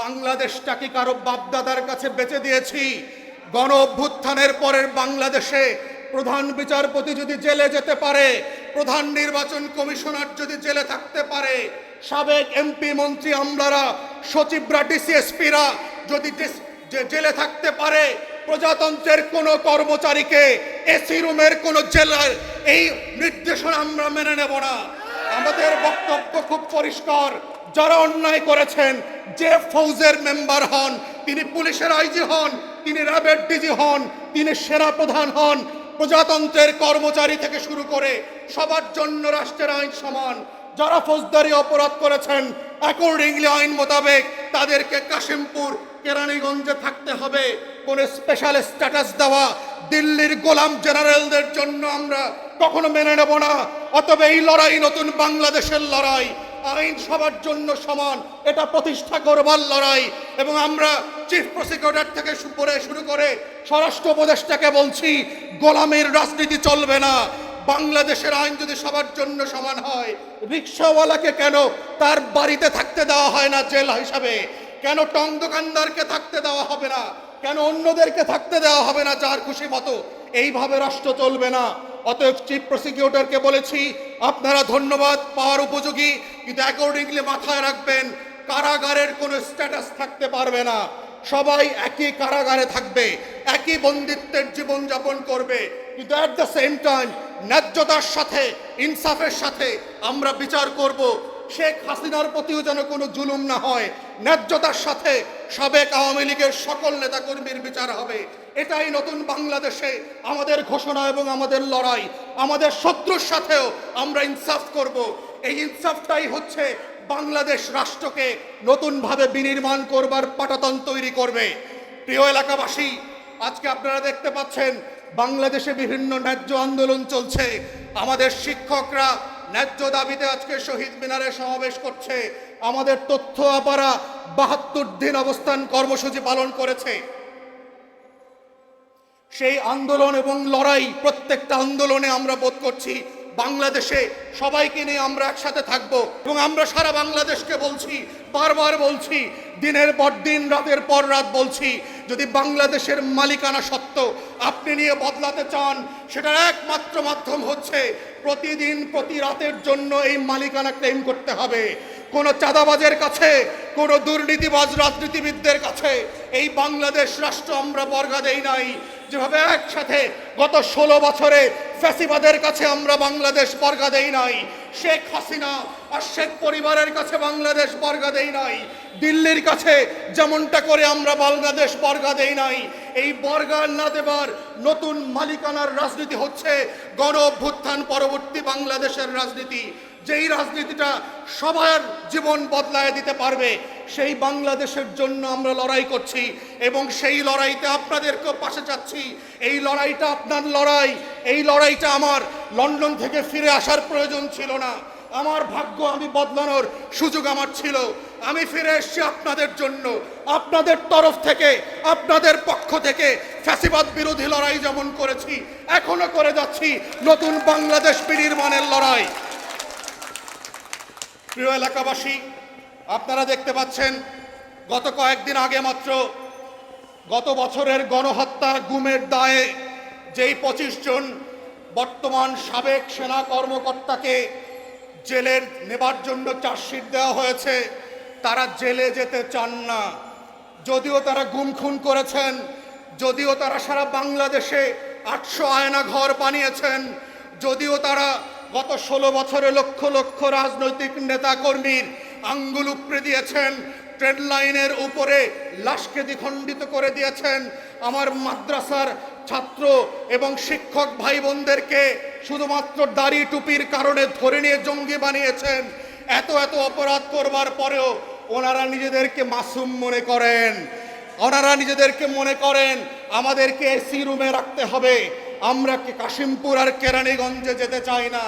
বাংলাদেশটাকে কারও বাপদাদার কাছে বেচে দিয়েছি। গণ অভ্যুত্থানের পরের বাংলাদেশে প্রধান বিচারপতি যদি জেলে যেতে পারে, প্রধান নির্বাচন কমিশনার যদি জেলে থাকতে পারে, সাবেক এমপি মন্ত্রী আমলারা, সচিবরা ডিসিএসপিরা যদি জেলে থাকতে পারে, প্রজাতন্ত্রের কোনো কর্মচারীকে এসি রুমের কোনো জেলার এই নির্দেশনা আমরা মেনে নেব না। আমাদের বক্তব্য খুব পরিষ্কার। যারা অন্যায় করেছেন, যে ফৌজের মেম্বার হন, তিনি পুলিশের আইজি হন, তিনি র্যাবের ডিজি হন, তিনি সেনা প্রধান হন, প্রজাতন্ত্রের কর্মচারী থেকে শুরু করে সবার জন্য রাষ্ট্রের আইন সমান, যারা ফৌজদারি অপরাধ করেছেন অ্যাকর্ডিংলি আইন মোতাবেক তাদেরকে কাশিমপুর, কেরানীগঞ্জে থাকতে হবে। কোন স্পেশাল স্ট্যাটাস দেওয়া দিল্লির গোলাম জেনারেলদের জন্য আমরা কখনো মেনে নেব না। অতএব এই লড়াই নতুন বাংলাদেশের লড়াই। আইন সবার জন্য সমান। এটা প্রতিষ্ঠা করবার লড়াই। এবং আমরা চিফ প্রসিকিউটর থেকে করে শুরু করে স্বরাষ্ট্র উপদেষ্টাকে বলছি, গোলামের রাজনীতি চলবে না। বাংলাদেশের আইন যদি সবার জন্য সমান হয়, রিক্সাওয়ালাকে কেন তার বাড়িতে থাকতে দেওয়া হয় না জেল হিসাবে? কেন টং দোকানদারকে থাকতে দেওয়া হবে না? কেন অন্যদেরকে থাকতে দেওয়া হবে না যার খুশি মতো? এইভাবে রাষ্ট্র চলবে না। অতএব চিফ প্রসিকিউটরকে বলেছি, আপনারা ধন্যবাদ, পাওয়ার উপযোগী, কিন্তু অ্যাকর্ডিংলি মাথায় রাখবেন, কারাগারের কোনো স্ট্যাটাস থাকতে পারবে না। সবাই একই কারাগারে থাকবে, একই বন্দিত্বের জীবন যাপন করবে, কিন্তু অ্যাট দ্য সেম টাইম ন্যায্যতার সাথে, ইনসাফের সাথে আমরা বিচার করব। শেখ হাসিনার প্রতিও যেন কোনো জুলুম না হয়, ন্যায্যতার সাথে সাবেক আওয়ামী লীগের সকল নেতাকর্মীর বিচার হবে। এটাই নতুন বাংলাদেশে আমাদের ঘোষণা এবং আমাদের লড়াই। আমাদের শত্রুর সাথেও আমরা ইনসাফ করব। এই ইনসাফটাই হচ্ছে বাংলাদেশ রাষ্ট্রকে নতুনভাবে বিনির্মাণ করবার পাটাতন তৈরি করবে। প্রিয় এলাকাবাসী, আজকে আপনারা দেখতে পাচ্ছেন, বাংলাদেশে বিভিন্ন ন্যায্য আন্দোলন চলছে। আমাদের শিক্ষকরা ন্যায্য দাবিতে আজকে শহীদ মিনারে সমাবেশ করছে। আমাদের তথ্য আপারা বাহাত্তর দিন অবস্থান কর্মসূচি পালন করেছে। সেই আন্দোলন এবং লড়াই, প্রত্যেকটা আন্দোলনে আমরা বোধ করছি বাংলাদেশে সবাইকে নিয়ে আমরা একসাথে থাকব এবং আমরা সারা বাংলাদেশকে বলছি, বারবার বলছি, দিনের পর দিন, রাতের পর রাত বলছি, যদি বাংলাদেশের মালিকানা সত্ত্ব আপনি নিয়ে বদলাতে চান, সেটার একমাত্র মাধ্যম হচ্ছে প্রতিদিন প্রতি রাতের জন্য এই মালিকানা ক্লেম করতে হবে। কোনো চাঁদাবাজের কাছে, কোনো দুর্নীতিবাজ রাজনীতিবিদদের কাছে এই বাংলাদেশ রাষ্ট্র আমরা বর্গা দেই নাই। যেভাবে একসাথে গত ষোলো বছরে ফ্যাসিবাদের কাছে আমরা বাংলাদেশ বর্গা দেই নাই, শেখ হাসিনা আর শেখ পরিবারের কাছে বাংলাদেশ বর্গা দেই নাই, দিল্লির কাছে যেমনটা করে আমরা বাংলাদেশ বর্গা দেই নাই, এই বর্গা না দেবার নতুন মালিকানার রাজনীতি হচ্ছে গণ অভ্যুত্থান পরবর্তী বাংলাদেশের রাজনীতি। যেই রাজনীতিটা সবার জীবন বদলায় দিতে পারবে, সেই বাংলাদেশের জন্য আমরা লড়াই করছি এবং সেই লড়াইতে আপনাদেরকেও পাশে চাচ্ছি। এই লড়াইটা আপনার লড়াই, এই লড়াইটা আমার। লন্ডন থেকে ফিরে আসার প্রয়োজন ছিল না। আমার ভাগ্য আমি বদলানোর সুযোগ আমার ছিল। আমি ফিরে এসেছি আপনাদের জন্য। আপনাদের তরফ থেকে, আপনাদের পক্ষ থেকে ফ্যাসিবাদ বিরোধী লড়াই যেমন করেছি, এখনও করে যাচ্ছি নতুন বাংলাদেশ বিনির্মাণের লড়াই। প্রিয় এলাকাবাসী, আপনারা দেখতে পাচ্ছেন, গত কয়েকদিন আগে মাত্র গত বছরের গণহত্যা গুমের দায়ে যেই পঁচিশ জন বর্তমান সাবেক সেনা কর্মকর্তাকে জেলের নেবার জন্য চার্জশিট দেওয়া হয়েছে, তারা জেলে যেতে চান না। যদিও তারা গুম খুন করেছেন, যদিও তারা সারা বাংলাদেশে আটশো আয়না ঘর বানিয়েছেন, যদিও তারা গত ষোলো বছরে লক্ষ লক্ষ রাজনৈতিক নেতাকর্মীর আঙ্গুল উপড়ে দিয়েছেন, ট্রেন লাইনের উপরে লাশকে দ্বিখণ্ডিত করে দিয়েছেন। আমার মাদ্রাসার ছাত্র এবং শিক্ষক ভাই বোনদেরকে শুধুমাত্র দাড়ি টুপির কারণে ধরে নিয়ে জঙ্গি বানিয়েছেন। এত এত অপরাধ করবার পরেও ওনারা নিজেদেরকে মাসুম মনে করেন। ওনারা নিজেদেরকে মনে করেন, আমাদেরকে এসি রুমে রাখতে হবে। আমরা কি কাশিমপুর আর কেরানীগঞ্জে যেতে চাই না।